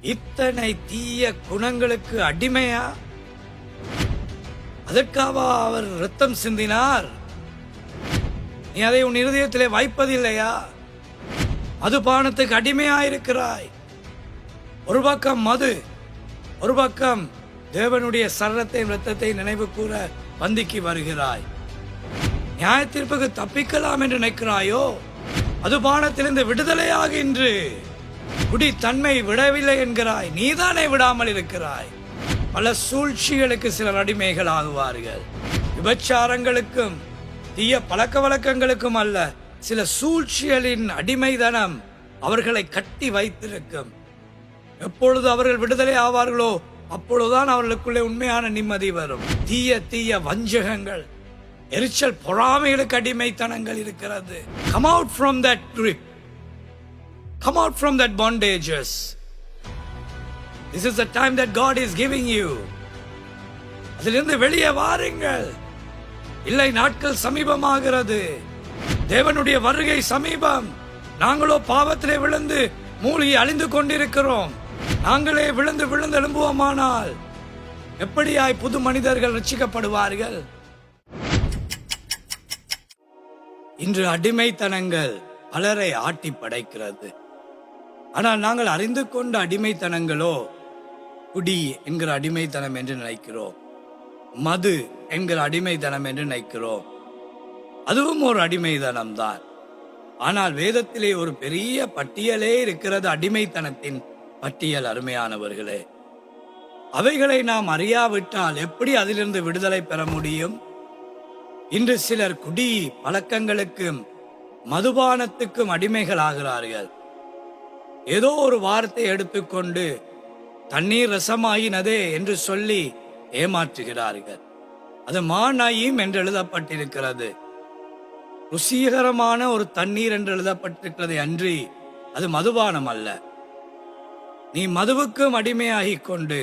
இத்தனை தீய குணங்களுக்கு அடிமையா? அதற்காவா அவர் ரத்தம் சிந்தினார்? நீ அதை உன் இருதயத்திலே வைப்பதில்லையா? மதுபானத்துக்கு அடிமையாயிருக்கிறாய். ஒரு பக்கம் மது ஒரு பக்கம் தேவனுடைய சரத்தையும் ரத்தத்தை நினைவு கூற பந்திக்கு வருகிறாய். நியாயத்தீர்ப்புக்கு தப்பிக்கலாம் என்று நினைக்கிறாயோ? மதுபானத்திலிருந்து விடுதலையாக இன்று. குடி தன்மை விடவில்லை என்கிறாய். நீதானே விடாமல் இருக்கிறாய். பல சூழ்ச்சிகளுக்கு சிலர் அடிமைகள் ஆகுவார்கள் விபச்சாரங்களுக்கும் தீய பழக்க வழக்கங்களுக்கும் அல்ல சில சூழ்ச்சிகளின் அடிமைதனம் அவர்களை கட்டி வைத்திருக்கும். எப்பொழுது அவர்கள் விடுதலை ஆவார்களோ அப்பொழுதுதான் அவர்களுக்குள்ளே உண்மையான நிம்மதி வரும். தீய தீய வஞ்சகங்கள் எரிச்சல் பொறாமைகளுக்கு அடிமைத்தனங்கள் இருக்கிறது. Come out from that trip Come out from that bondages. This is the time that god is giving you. அதிலிருந்து வெளியே வாருங்கள். இல்லை நாட்கள் சமீபமாகிறது. தேவனுடைய வருகை சமீபம். நாங்களோ பாவத்திலே விழுந்து மூழ்கி அழிந்து கொண்டிருக்கிறோம். நாங்களே விழுந்து விழுந்து எழும்புவோமானால் எப்படியாய் புது மனிதர்கள் ரட்சிக்கப்படுவார்கள் இன்று அடிமைத்தனங்கள் பலரை ஆட்டி படைக்கிறது ஆனால் நாங்கள் அறிந்து கொண்ட அடிமைத்தனங்களோ குடி என்கிற அடிமைத்தனம் என்று நினைக்கிறோம். மது என்கிற அடிமைத்தனம் என்று நினைக்கிறோம். அதுவும் ஒரு அடிமைத்தனம் தான் ஆனால் வேதத்திலே ஒரு பெரிய பட்டியலே இருக்கிறது அடிமைத்தனத்தின் பட்டியல் அருமையானவர்களே. அவைகளை நாம் அறியாவிட்டால் எப்படி அதிலிருந்து விடுதலை பெற முடியும்? இன்று சிலர் குடி பழக்கங்களுக்கும் மதுபானத்துக்கும் அடிமைகள் ஆகிறார்கள் ஏதோ ஒரு வார்த்தை எடுத்துக்கொண்டு தண்ணீர் ரசமாயினதே என்று சொல்லி ஏமாற்றுகிறார்கள். அது மாநாயும் என்று எழுதப்பட்டிருக்கிறது. ருசிகரமான ஒரு தண்ணீர் என்று எழுதப்பட்டிருக்கிறது அன்றி அது மதுபானம் அல்ல நீ மதுவுக்கும் அடிமையாகி கொண்டு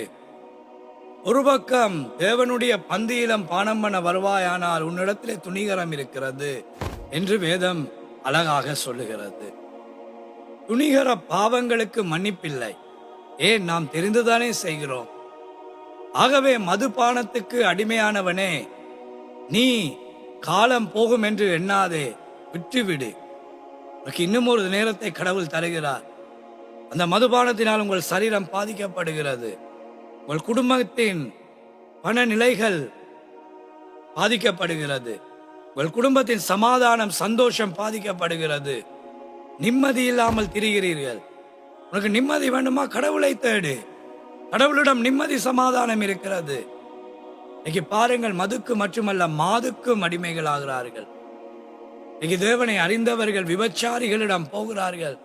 ஒரு பக்கம் தேவனுடைய பந்தியிலம் பானம் பண்ண வருவாயானால் உன்னிடத்திலே துணிகரம் இருக்கிறது என்று வேதம் அழகாக சொல்லுகிறது. துணிகர பாவங்களுக்கு மன்னிப்பில்லை. ஏன் நாம் தெரிந்துதானே செய்கிறோம்? ஆகவே மதுபானத்துக்கு அடிமையானவனே நீ காலம் போகும் என்று எண்ணாதே விட்டுவிடு. உனக்கு இன்னும் ஒரு நேரத்தை கடவுள் தருகிறார். அந்த மதுபானத்தினால் உங்கள் சரீரம் பாதிக்கப்படுகிறது. உங்கள் குடும்பத்தின் பண நிலைகள் பாதிக்கப்படுகிறது. உங்கள் குடும்பத்தின் சமாதானம் சந்தோஷம் பாதிக்கப்படுகிறது. நிம்மதி இல்லாமல் திரிகிறீர்கள். உனக்கு நிம்மதி வேண்டுமா? கடவுளை தேடு. கடவுளிடம் நிம்மதி சமாதானம் இருக்கிறது. இன்னைக்கு பாருங்கள் மதுக்கு மட்டுமல்ல மாதுக்கும் அடிமைகள் ஆகிறார்கள் இன்னைக்கு தேவனை அறிந்தவர்கள் விபச்சாரிகளிடம் போகிறார்கள்.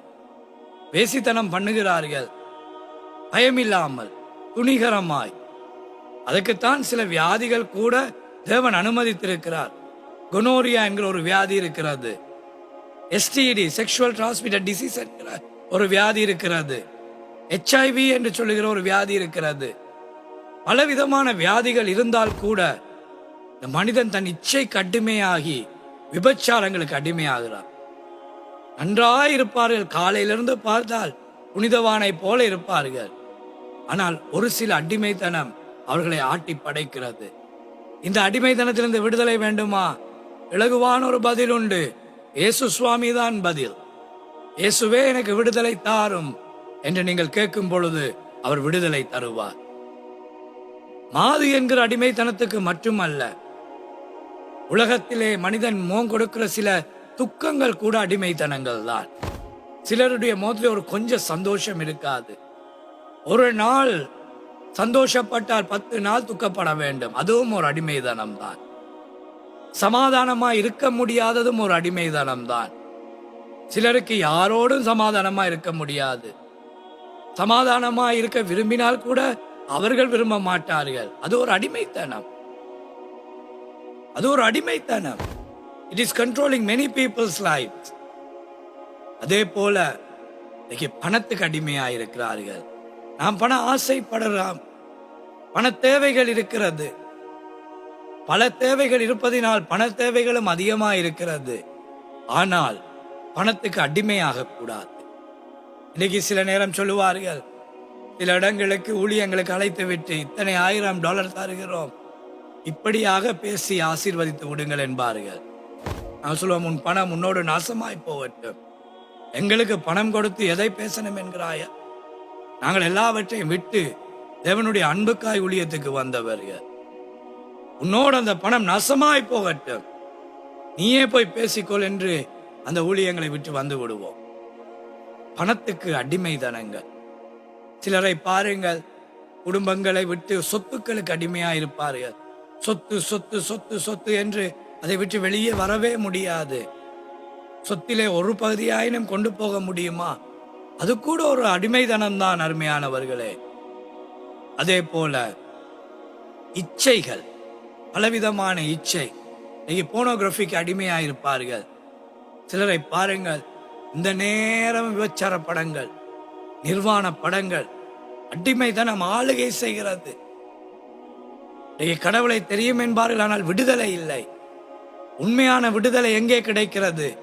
வேசித்தனம் பண்ணுகிறார்கள். பயமில்லாமல் துணிகரமாய். அதுக்குத்தான் சில வியாதிகள் கூட தேவன் அனுமதித்திருக்கிறார். குனோரியா என்கிற ஒரு வியாதி இருக்கிறது. எஸ்டிடி செக்ஷுவல் டிரான்ஸ்மிட்டட் டிசீஸ் என்கிற ஒரு வியாதி இருக்கிறது. ஹெச்ஐவி என்று சொல்லுகிற ஒரு வியாதி இருக்கிறது. பலவிதமான வியாதிகள் இருந்தால் கூட இந்த மனிதன் தன் இச்சை கடுமையாகி விபச்சாரங்களுக்கு அடிமையாகிறான். நன்றாய் இருப்பார்கள் காலையிலிருந்து பார்த்தால் புனிதவானை போல இருப்பார்கள். ஆனால் ஒரு சில அடிமைத்தனம் அவர்களை ஆட்டி படைக்கிறது. இந்த அடிமைத்தனத்திலிருந்து விடுதலை வேண்டுமா? இலகுவான ஒரு பதில் உண்டு இயேசு சுவாமி தான் பதில். இயேசுவே எனக்கு விடுதலை தாரும் என்று நீங்கள் கேட்கும் பொழுது அவர் விடுதலை தருவார். மாது என்கிற அடிமைத்தனத்துக்கு மட்டுமல்ல உலகத்திலே மனிதன் மோம் கொடுக்கிற சில துக்கங்கள் கூட அடிமைத்தனங்கள் தான் சிலருடைய முகத்தில் ஒரு கொஞ்சம் சந்தோஷம் இருக்காது. ஒரு நாள் சந்தோஷப்பட்டால் பத்து நாள் துக்கப்பட வேண்டும். அதுவும் ஒரு அடிமைதனம் தான் சமாதானமா இருக்க முடியாததும் ஒரு அடிமைதனம் தான் சிலருக்கு யாரோடும் சமாதானமா இருக்க முடியாது. சமாதானமா இருக்க விரும்பினால் கூட அவர்கள் விரும்ப மாட்டார்கள். அது ஒரு அடிமைத்தனம். அது ஒரு அடிமைத்தனம். It is controlling many peoples life அதே போல இன்னைக்கு பணத்துக்கு அடிமையா இருக்கிறார்கள் நாம் பண ஆசைப்படுறோம். பண தேவைகள் இருக்கிறது. பல தேவைகள் இருப்பதினால் பண தேவைகளும் அதிகமாக இருக்கிறது ஆனால் பணத்துக்கு அடிமையாக கூடாது. இன்னைக்கு சில நேரம் சொல்லுவார்கள் சில இடங்களுக்கு ஊழியங்களுக்கு அழைத்து விட்டு இத்தனை ஆயிரம் டாலர் தருகிறோம். இப்படியாக பேசி ஆசீர்வதித்து விடுங்கள் என்பார்கள். நான் சொல்லுவோம் உன் பணம் உன்னோடு நாசமாய் போகட்டும். எங்களுக்கு பணம் கொடுத்து எதை பேசணும் என்கிறாயா? நாங்கள் எல்லாவற்றையும் விட்டு தேவனுடைய அன்புக்காய் ஊழியத்துக்கு வந்தவர்கள். உன்னோடு அந்த பணம் நசமாய் போகட்டும். நீயே போய் பேசிக்கொள் என்று அந்த ஊழியங்களை விட்டு வந்து விடுவோம். பணத்துக்கு அடிமைதனங்கள் சிலரை பாருங்கள் குடும்பங்களை விட்டு சொத்துக்களுக்கு அடிமையா இருப்பார்கள். சொத்து சொத்து சொத்து சொத்து என்று அதை விட்டு வெளியே வரவே முடியாது. சொத்திலே ஒரு பகுதியாயினும் கொண்டு போக முடியுமா? அது கூட ஒரு அடிமைதனம் தான் அருமையானவர்களே. அதே போல இச்சைகள். பலவிதமான இச்சை. இன்னைக்கு போனோகிராஃபிக்கு அடிமையா இருப்பார்கள் சிலரை பாருங்கள். இந்த நேரம் விபச்சார படங்கள் நிர்வாண படங்கள் அடிமைதனம் ஆளுகை செய்கிறது. கடவுளை தெரியும் என்பார்கள் ஆனால் விடுதலை இல்லை. உண்மையான விடுதலை எங்கே கிடைக்கிறது?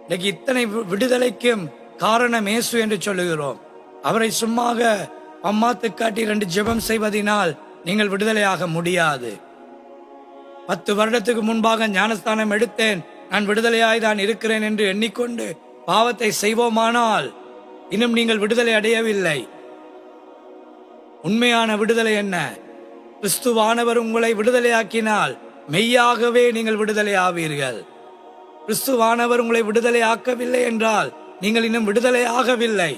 இன்னைக்கு இத்தனை வி- விடுதலைக்கும் காரணம் ஏசு என்று சொல்லுகிறோம். அவரை சும்மாக அம்மாத்து காட்டி ரெண்டு ஜெபம் செய்வதினால் நீங்கள் விடுதலையாக முடியாது. பத்து வருடத்துக்கு முன்பாக ஞானஸ்தானம் எடுத்தேன். நான் விடுதலையாய் தான் இருக்கிறேன் என்று எண்ணிக்கொண்டு பாவத்தை செய்வோமானால் இன்னும் நீங்கள் விடுதலை அடையவில்லை. உண்மையான விடுதலை என்ன? கிறிஸ்துவானவர் உங்களை விடுதலையாக்கினால் மெய்யாகவே நீங்கள் விடுதலை ஆவீர்கள். கிறிஸ்துவானவர் உங்களை விடுதலை ஆக்கவில்லை என்றால் நீங்கள் இன்னும் விடுதலை ஆகவில்லை.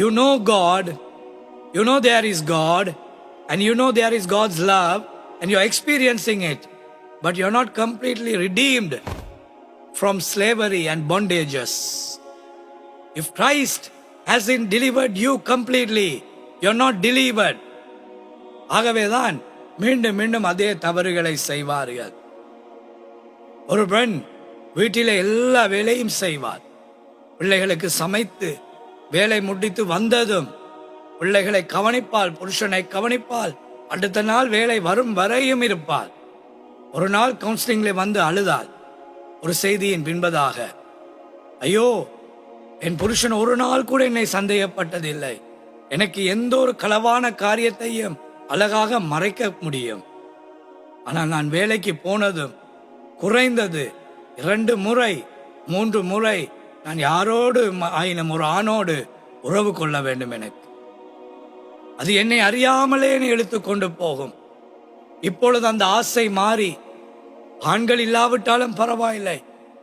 You know God you know there is God and you know there is God's love and you experiencing it but you not completely redeemed from slavery and bondages. If Christ hasn't delivered you completely, you're not delivered. ஆகவேதான் மீண்டும் மீண்டும் அதே தவறுகளை செய்வார்கள் ஒரு பெண் வீட்டிலே எல்லா வேலையும் செய்வார் பிள்ளைகளுக்கு சமைத்து வேலை முடித்து வந்ததும் பிள்ளைகளை கவனிப்பால் புருஷனை கவனிப்பால் அடுத்த நாள் வேலை வரும் வரையும் இருப்பாள். ஒரு நாள் கவுன்சிலிங்ல வந்து அழுதாள். ஒரு செய்தியின் பின்பதாக ஐயோ என் புருஷன் ஒரு நாள் கூட என்னை சந்தேகப்பட்டதில்லை. எனக்கு எந்த ஒரு களவான காரியத்தையும் அழகாக மறைக்க முடியும். ஆனால் நான் வேலைக்கு போனதும் குறைந்தது இரண்டு முறை மூன்று முறை நான் யாரோடு ஆயினும் ஒரு ஆணோடு உறவு கொள்ள வேண்டும் எனக்கு. அது என்னை அறியாமலே என்னை இழுத்து கொண்டு போகும். இப்பொழுது அந்த ஆசை மாறி ஆண்கள் இல்லாவிட்டாலும் பரவாயில்லை.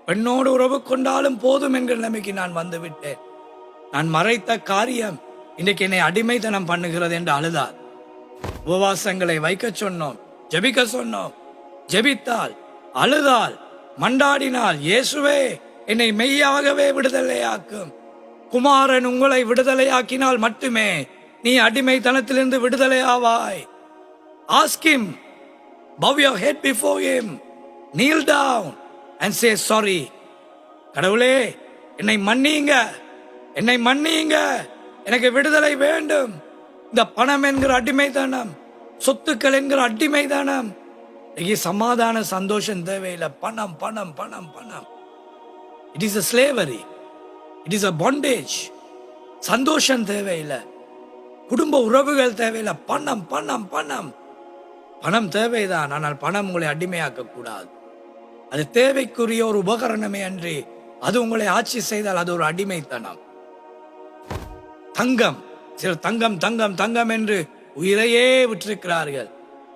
பெண்ணோடு உறவு கொண்டாலும் போதும் என்கிற நிலைமைக்கு நான் வந்துவிட்டேன். நான் மறைத்த காரியம் இன்னைக்கு என்னை அடிமைத்தனம் பண்ணுகிறது என்று அழுதார். உபவாசங்களை வைக்க சொன்னோம் ஜெபிக்க சொன்னோம் ஜபித்தால் அழுதால் மண்டாடினால் இயேசுவே என்னை மெய்யாகவே விடுதலையாக்கும். குமாரன் உங்களை விடுதலையாக்கினால் மட்டுமே நீ அடிமைத்தனத்திலிருந்து விடுதலை ஆவாய் ask him bow your head before him kneel down and say sorry கடவுளே என்னை மன்னியுங்க என்னை மன்னியுங்க எனக்கு விடுதலை வேண்டும். இந்த பணம் என்கிற அடிமைதானம் சொத்துக்கள் என்கிற அடிமைதானம் இன்னைக்கு சமாதான சந்தோஷம் தேவையில்லை. பணம் பணம் பணம் பணம். It is a slavery it is a bondage சந்தோஷம் தேவையில்லை. குடும்ப உறவுகள் தேவையில்லை. பணம் பணம் பணம். பணம் தேவைதான். ஆனால் பணம் உங்களை அடிமையாக்க கூடாது அது தேவைக்குரிய ஒரு உபகரணமே அன்றி அது உங்களை ஆட்சி செய்தால் அது ஒரு அடிமைத்தனம். தங்கம். சிலர் தங்கம் தங்கம் தங்கம் என்று உயிரையே விட்டிருக்கிறார்கள்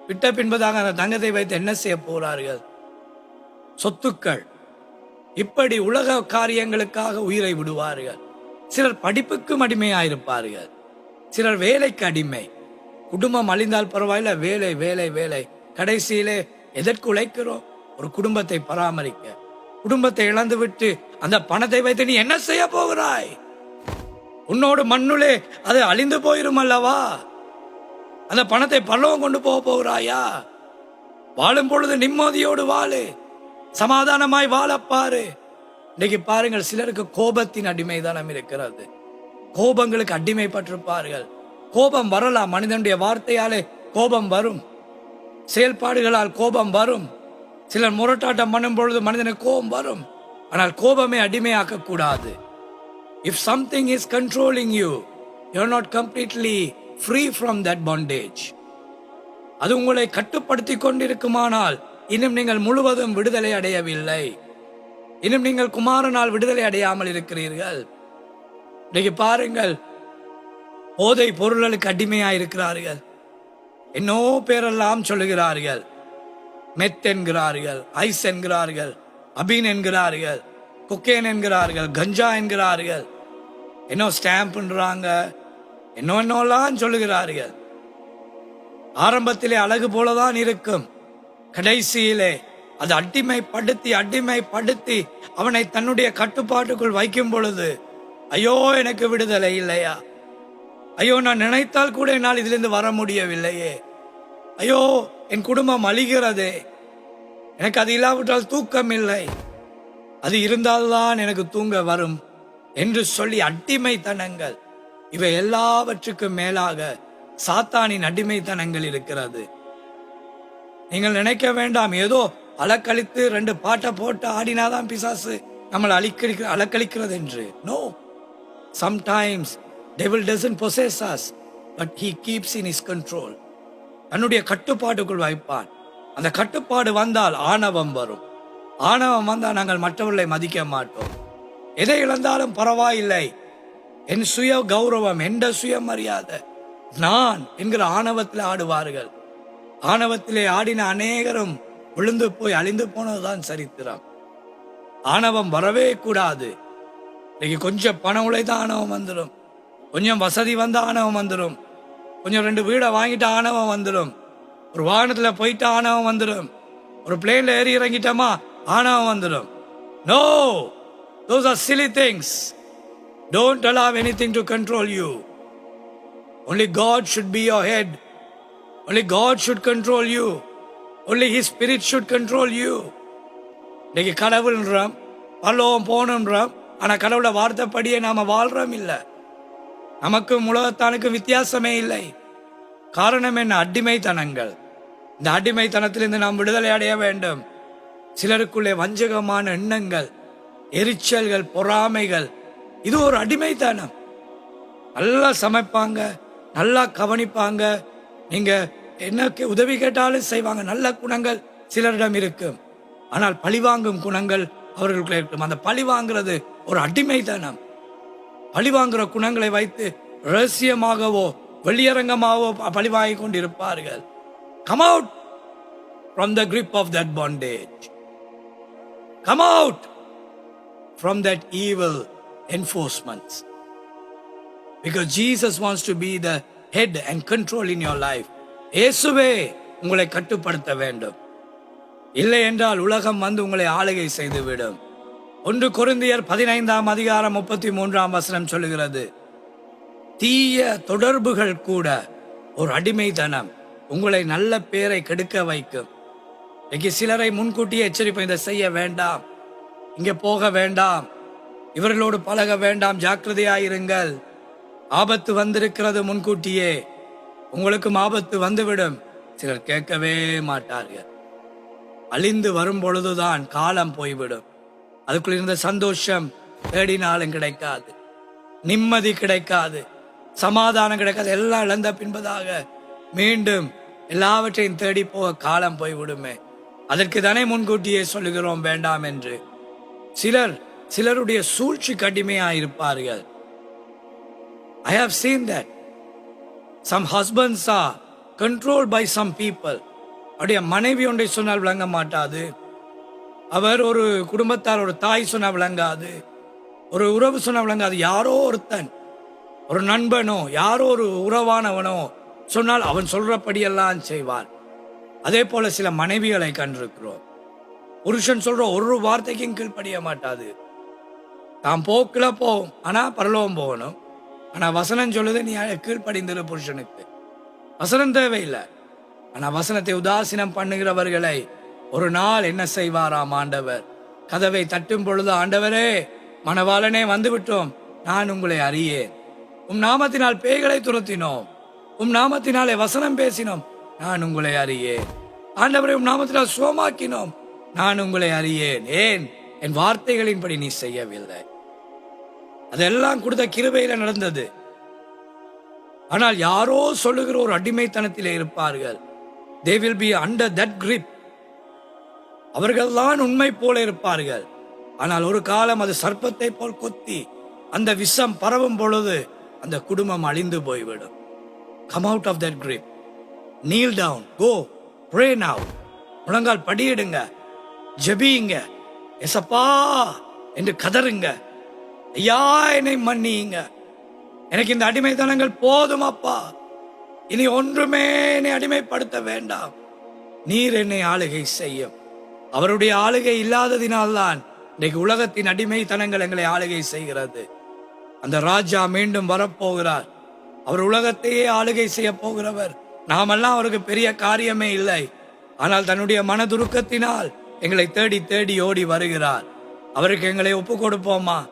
விட்ட பின்பதாக அந்த தங்கத்தை வைத்து என்ன செய்ய போகிறார்கள்? சொத்துக்கள். இப்படி உலக காரியங்களுக்காக உயிரை விடுவார்கள். சிலர் படிப்புக்கும் அடிமையாயிருப்பார்கள். சிலர் வேலைக்கு அடிமை. குடும்பம் அழிந்தால் பரவாயில்ல வேலை வேலை வேலை. கடைசியிலே எதற்கு உழைக்கிறோம்? ஒரு குடும்பத்தை பராமரிக்க. குடும்பத்தை இழந்து விட்டு அந்த பணத்தை வைத்து நீ என்ன செய்ய போகிறாய்? உன்னோடு மண்ணுலே அது அழிந்து போயிரும் அல்லவா? அந்த பணத்தை பல்லவம் கொண்டு போக போகிறாயா? வாழும் பொழுது நிம்மதியோடு வாழு. சமாதானமாய் வாழப்பாரு இன்னைக்கு பாருங்கள் சிலருக்கு கோபத்தின் அடிமைதானம் இருக்கிறது. கோபங்களுக்கு அடிமைப்பட்டிருப்பார்கள். கோபம் வரலாம் மனிதனுடைய வார்த்தையாலே கோபம் வரும். செயல்பாடுகளால் கோபம் வரும். சிலர் முரட்டாட்டம் பண்ணும் பொழுது மனிதனுக்கு கோபம் வரும். ஆனால் கோபமே அடிமையாக்க கூடாது if something is controlling you you're not completely free from that bondage அது உங்களை கட்டுப்படுத்தி கொண்டிருக்குமானால் இன்னும் நீங்கள் முழுவதும் விடுதலை அடையவில்லை. இன்னும் நீங்கள் குமாரனால் விடுதலை அடையாமல் இருக்கிறீர்கள். இன்னைக்கு பாருங்கள் போதை பொருள்களுக்கு அடிமையா இருக்கிறார்கள் என்னோ பேரெல்லாம் சொல்லுகிறார்கள். மெத் என்கிறார்கள் ஐஸ் என்கிறார்கள் அபீன் என்கிறார்கள் குக்கேன் என்கிறார்கள் கஞ்சா என்கிறார்கள். என்னோ ஸ்டாம்ப்ன்றாங்க என்ன என்னோலாம் சொல்லுகிறார்கள். ஆரம்பத்திலே அழகு போலதான் இருக்கும். கடைசியிலே அது அடிமைப்படுத்தி அடிமைப்படுத்தி அவனை தன்னுடைய கட்டுப்பாட்டுக்குள் வைக்கும் பொழுது ஐயோ எனக்கு விடுதலை இல்லையா? ஐயோ நான் நினைத்தால் கூட என்னால் இதிலிருந்து வர முடியவில்லையே. ஐயோ என் குடும்பம் அழிகிறதே. எனக்கு அது இல்லாவிட்டால் தூக்கம் இல்லை. அது இருந்தால்தான் எனக்கு தூங்க வரும் என்று சொல்லி அடிமைத்தனங்கள். இவை எல்லாவற்றுக்கும் மேலாக சாத்தானின் அடிமைத்தனங்கள் இருக்கிறது. நீங்கள் நினைக்க வேண்டாம். ஏதோ அலக்கழித்து ரெண்டு பாட்டை போட்டு ஆடினாதான் பிசாசு நம்மளை அழிக்க அலக்கழிக்கிறது என்று no sometimes devil doesn't possess us but he keeps in his control தன்னுடைய கட்டுப்பாட்டுக்குள் வைப்பான். அந்த கட்டுப்பாடு வந்தால் ஆணவம் வரும். ஆணவம் வந்தால் நாங்கள் மற்றவர்களை மதிக்க மாட்டோம். எதை இழந்தாலும் பரவாயில்லை. என் சுய கௌரவம் எந்த சுயமரியாதை. நான் என்கிற ஆணவத்தில் ஆடுவார்கள். ஆணவத்திலே ஆடின அநேகரும் விழுந்து போய் அழிந்து போனதுதான் சரித்திரம். ஆணவம் வரவே கூடாது. இன்னைக்கு கொஞ்சம் பணம் உழைத்த ஆணவம் வந்துடும். கொஞ்சம் வசதி வந்த ஆணவம் வந்துடும். கொஞ்சம் ரெண்டு வீடை வாங்கிட்ட ஆணவம் வந்துடும். ஒரு வாகனத்துல போயிட்ட ஆணவம் வந்துடும். ஒரு பிளேன்ல ஏறி இறங்கிட்டோமா ஆணவம் வந்துடும். No those are silly things don't allow anything to control you only God should be your head only God should control you only his spirit should control you இன்னைக்கு கடவுள்ன்றோம் பல்லவம் போகணுன்றோம் ஆனா கடவுளை வார்த்தைப்படியே நாம வாழ்றோம் இல்லை. நமக்கும் உலகத்தானுக்கும் வித்தியாசமே இல்லை. காரணம் என்ன? அடிமைத்தனங்கள். இந்த அடிமைத்தனத்திலிருந்து நாம் விடுதலை அடைய வேண்டும். சிலருக்குள்ளே வஞ்சகமான எண்ணங்கள் எரிச்சல்கள் பொறாமைகள். இது ஒரு அடிமைத்தனம். நல்லா சமைப்பாங்க நல்லா கவனிப்பாங்க. நீங்க என்ன உதவி கேட்டாலும் செய்வாங்க. நல்ல குணங்கள் சிலரிடம் இருக்கும். ஆனால் பழிவாங்கும் குணங்கள் அவர்களுக்குள்ள இருக்கும். அந்த பழி வாங்குறது ஒரு அடிமைதனம் பழிவாங்குற குணங்களை வைத்து ரகசியமாகவோ வெளியரங்கமாகவோ பழிவாங்கி கொண்டிருப்பார்கள். Come out from the grip of that bondage come out from that evil enforcements because Jesus wants to be the head and control in your life இயேசுவே உங்களை கட்டுப்படுத்த வேண்டும். இல்லை என்றால் உலகம் வந்து உங்களை ஆளுகை செய்துவிடும். ஒன்று குருந்தியர் பதினைந்தாம் அதிகாரம் முப்பத்தி மூன்றாம் வசனம் சொல்லுகிறது. தீய தொடர்புகள் கூட ஒரு அடிமைத்தனம் உங்களை நல்ல பேரை கெடுக்க வைக்கும். இன்னைக்கு சிலரை முன்கூட்டியே எச்சரிப்போம் இதை செய்ய வேண்டாம். இங்க போக வேண்டாம். இவர்களோடு பழக வேண்டாம். ஜாக்கிரதையாயிருங்கள் ஆபத்து வந்திருக்கிறது முன்கூட்டியே. உங்களுக்கும் ஆபத்து வந்துவிடும். சிலர் கேட்கவே மாட்டார்கள். அழிந்து வரும் பொழுதுதான் காலம் போய்விடும். அதுக்குள்ள இருந்த சந்தோஷம் தேடினாலும் கிடைக்காது. நிம்மதி கிடைக்காது. சமாதானம் கிடைக்காது. எல்லாம் இழந்த பின்பதாக மீண்டும் எல்லாவற்றையும் தேடி போக காலம் போய்விடுமே. அதற்கு தானே முன்கூட்டியே சொல்லுகிறோம் வேண்டாம் என்று. சிலர் சிலருடைய சூழ்ச்சி கடுமையா இருப்பார்கள் I have seen that some husbands are control by some people அப்படியே மனைவி ஒன்றை சொன்னால் விளங்க மாட்டாது. அவர் ஒரு குடும்பத்தார் ஒரு தாய் சொன்ன விளங்காது. ஒரு உறவு சொன்ன விளங்காது. யாரோ ஒருத்தன் ஒரு நண்பனோ யாரோ ஒரு உறவானவனோ சொன்னால் அவன் சொல்றபடியெல்லாம் செய்வார் அதே போல சில மனைவிகளை கண்டிருக்கிறோம். புருஷன் சொல்ற ஒரு வார்த்தைக்கும் கீழ்ப்படிய மாட்டாது. தாம் போக்குல போவோம். ஆனா பரலோகம் போகணும். ஆனா வசனம் சொல்லுது நீ கீழ்ப்படிந்திரு புருஷனுக்கு. வசனம் தேவையில்லை. ஆனா வசனத்தை உதாசீனம் பண்ணுகிறவர்களை ஒரு நாள் என்ன செய்வாராம் ஆண்டவர்? கதவை தட்டும் பொழுது ஆண்டவரே மணவாளனே வந்துவிட்டோம். நான் உங்களை அறியேன். உம் நாமத்தினால் பேய்களை துரத்தினோம். உம் நாமத்தினாலே வசனம் பேசினோம். நான் உங்களை அறியேன். ஆண்டவரை உம் நாமத்தினால் சோமாக்கினோம் நான் உங்களை அறியேன். ஏன்? என் வார்த்தைகளின்படி நீ செய்யவில்லை. அதெல்லாம் கொடுத்த கிருபையில நடந்தது. ஆனால் யாரோ சொல்லுகிற ஒரு அடிமைத்தனத்திலே இருப்பார்கள். They will be under that grip அவர்கள்தான் உண்மை போல இருப்பார்கள். ஆனால் ஒரு காலம் அது சர்ப்பத்தை போல் கொத்தி அந்த விஷம் பரவும் பொழுது அந்த குடும்பம் அழிந்து போய்விடும். Come out of that grip kneel down go pray now. முழங்கால் படியிடுங்க. ஜபியுங்க. எசப்பா என்று கதறுங்க. ஐயா என்னை மன்னியுங்க. எனக்கு இந்த அடிமைத்தனங்கள் போதும் அப்பா. இனி ஒன்றுமே என்னை அடிமைப்படுத்த வேண்டாம். நீர் என்னை ஆளுகை செய்யும். அவருடைய ஆளுகை இல்லாததினால்தான் இன்றைக்கு உலகத்தின் அடிமைத்தனங்கள் எங்களை ஆளுகை செய்கிறது. அந்த ராஜா மீண்டும் வரப்போகிறார். அவர் உலகத்தையே ஆளுகை செய்ய போகிறவர். நாமெல்லாம் அவருக்கு பெரிய காரியமே இல்லை. ஆனால் தன்னுடைய மனதுருக்கத்தினால் எங்களை தேடி தேடி ஓடி வருகிறார். அவருக்கு எங்களை ஒப்பு கொடுப்போமா?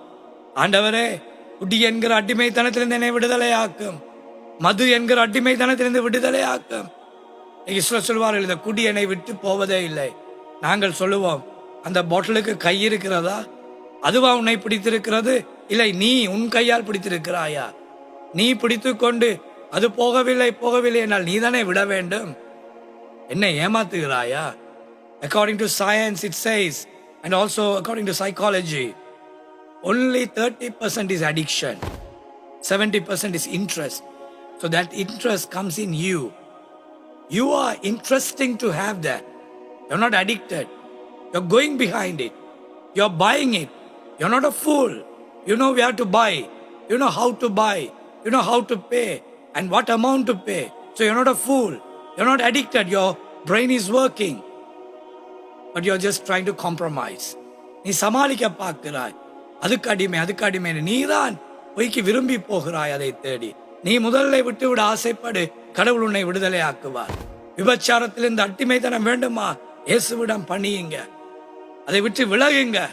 ஆண்டவரே குடி என்கிற அடிமைத்தனத்திலிருந்து என்னை விடுதலையாக்கும். மது என்கிற அடிமைத்தனத்திலிருந்து விடுதலையாக்கும். இஸ்ரோ சொல்வார்கள் இந்த குடி என்னை விட்டு போவதே இல்லை. நாங்கள் சொல்லுவோம் அந்த பாட்டிலுக்கு கை இருக்கிறதா? அதுவா உன்னை பிடித்திருக்கிறது? இல்லை நீ உன் கையால் பிடித்திருக்கிறாயா? நீ பிடித்து கொண்டு அது போகவில்லை போகவில்லை என்றால் நீதானே விட வேண்டும்? என்ன ஏமாத்துகிறாயா? According to science it says and also according to psychology only thirty percent is addiction seventy percent is interest so that interest comes in you you are interesting to have that you're not addicted you're going behind it you're buying it you're not a fool you know where to buy you know how to buy you know how to pay and what amount to pay so you're not a fool you're not addicted your brain is working But you're just trying to compromise. நீ சமாளிக்க பார்க்கிறாய் அதுக்கு அடிமை அதுக்கு அடிமை நீதான் பொய்க்கு விரும்பி போகிறாய் அதை தேடி நீ முதல்ல விட்டு விட ஆசைப்படு கடவுள் உன்னை விடுதலை ஆக்குவார் விபச்சாரத்திலிருந்து அடிமைத்தனம் வேண்டுமா இயேசுவிடம் பணியுங்க. அதை விட்டு விலகுங்க.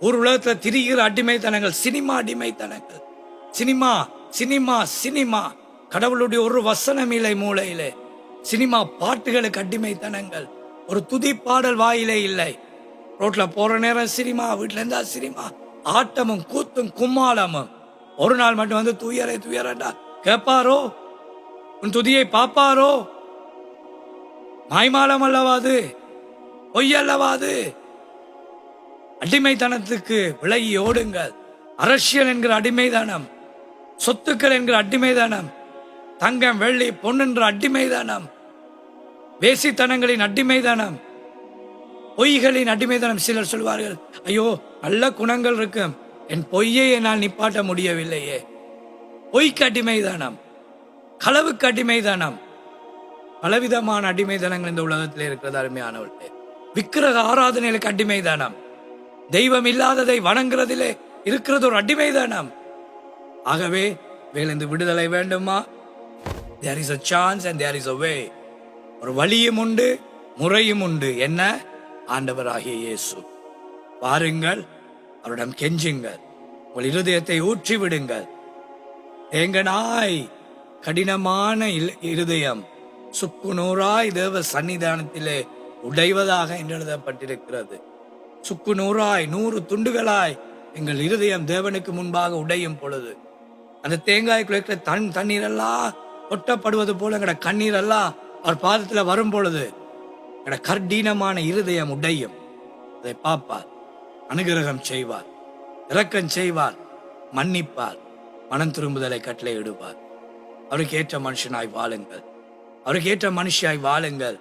ஒரு உலகத்துல திரிகிற அடிமைத்தனங்கள் சினிமா அடிமைத்தனங்கள். Cinema cinema cinema. கடவுளுடைய ஒரு வசனம் இல்லை மூளையிலே. சினிமா பாட்டுகளுக்கு அடிமைத்தனங்கள். ஒரு துதி பாடல் வாயிலே இல்லை. ரோட்ல போற நேரம் சினிமா வீட்டுல இருந்தா சினிமா. ஆட்டமும் கூத்தும் கும்மாளமும். ஒரு நாள் மட்டும் வந்து துயரை துயரண்டா கேட்பாரோ உன் துதியை பாப்பாரோ மாய்மாலம் அல்லவாது பொய்யல்லவாது. அடிமைத்தனத்துக்கு விலகி ஓடுங்கள். அரசியல் என்கிற அடிமைதானம் சொத்துக்கள் என்கிற அடிமைதானம் தங்கம் வெள்ளி பொன்னுன்ற அடிமைதானம் வேசித்தனங்களின் அடிமைதானம் பொய்களின் அடிமைதானம் சிலர் சொல்வார்கள் ஐயோ நல்ல குணங்கள் இருக்கும். என் பொய்யை என்னால் நிப்பாட்ட முடியவில்லையே. பொய்க்கு அடிமைதானம் களவுக்கு அடிமைதானம் பலவிதமான அடிமைதனங்கள் இந்த உலகத்தில் இருக்கிறது அருமையானவர்களே. விக்கிரக ஆராதனைகளுக்கு அடிமைதானம் தெய்வம் இல்லாததை வணங்குறதிலே இருக்கிறது ஒரு அடிமைதானம் ஆகவே வேலிந்து விடுதலை வேண்டுமா? There is a chance and there is a way ஒரு வழியும் உண்டு முறையும் உண்டு. என்ன? ஆண்டவராகிய இயேசு. பாருங்கள் அவரிடம் கெஞ்சுங்கள். உங்கள் இருதயத்தை ஊற்றி விடுங்கள் எங்க நாய் கடினமான இருதயம். சுக்கு நூறாய் தேவ சன்னிதானத்திலே உடைவதாக என்று எழுதப்பட்டிருக்கிறது சுக்கு நூறாய் நூறு துண்டுகளாய் எங்கள் இருதயம் தேவனுக்கு முன்பாக உடையும் பொழுது அந்த தேங்காய் குழைக்கிற தன் தண்ணீரெல்லாம் கொட்டப்படுவது போல எங்கட கண்ணீரெல்லாம் அவர் பாதத்துல வரும் பொழுது எங்கட கர்டீனமான இருதயம் உடையும். அதை பார்ப்பார் அனுகிரகம் செய்வார் இரக்கம் செய்வார் மன்னிப்பார் மனம் திரும்புதலை கட்டளை இடுவார். அவருக்கு ஏற்ற மனுஷனாய் வாழுங்கள். அவருக்கு ஏற்ற மனுஷியாய் வாழுங்கள்.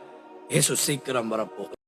இயேசு சீக்கிரம் வரப்போ